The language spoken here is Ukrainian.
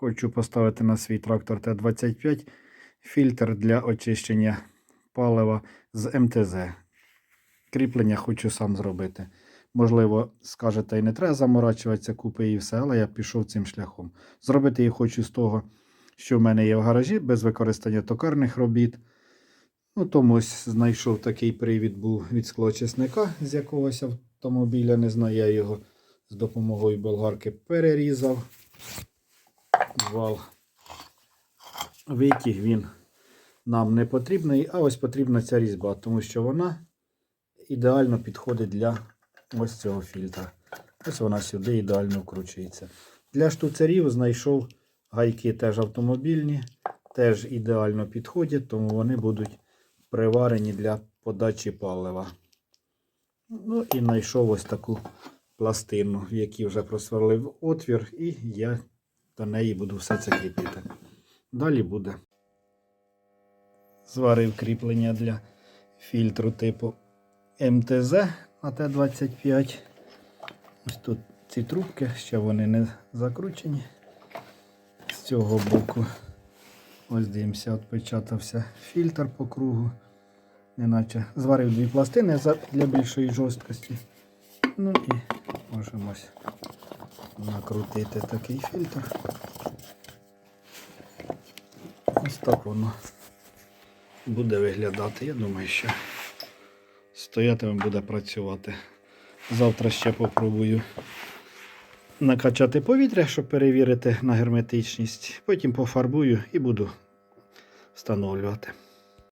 Хочу поставити на свій трактор Т-25 фільтр для очищення палива з МТЗ. Кріплення хочу сам зробити. Можливо, скажете, і не треба заморачуватися, купи і все, але я пішов цим шляхом. Зробити її хочу з того, що в мене є в гаражі, без використання токарних робіт. Ну, тому знайшов такий привід був від склочисника з якогось автомобіля. Не знаю, я його з допомогою болгарки перерізав. Вал. Витяг він нам не потрібний, а ось потрібна ця різьба, тому що вона ідеально підходить для ось цього фільтра. Ось вона сюди ідеально вкручується. Для штуцерів знайшов гайки теж автомобільні, теж ідеально підходять, тому вони будуть приварені для подачі палива. Ну і знайшов ось таку пластину, в якій вже просверлив отвір, і я до неї буду все це кріпити. Далі буде. Зварив кріплення для фільтру типу МТЗ на Т-25. Ось тут ці трубки, ще вони не закручені. З цього боку, ось дивимося, відпечатався фільтр по кругу. Неначе зварив дві пластини для більшої жорсткості. Ну і можемо ось накрутити такий фільтр. Ось так воно буде виглядати. Я думаю, що стоятиме буде працювати. Завтра ще попробую накачати повітря, щоб перевірити на герметичність. Потім пофарбую і буду встановлювати.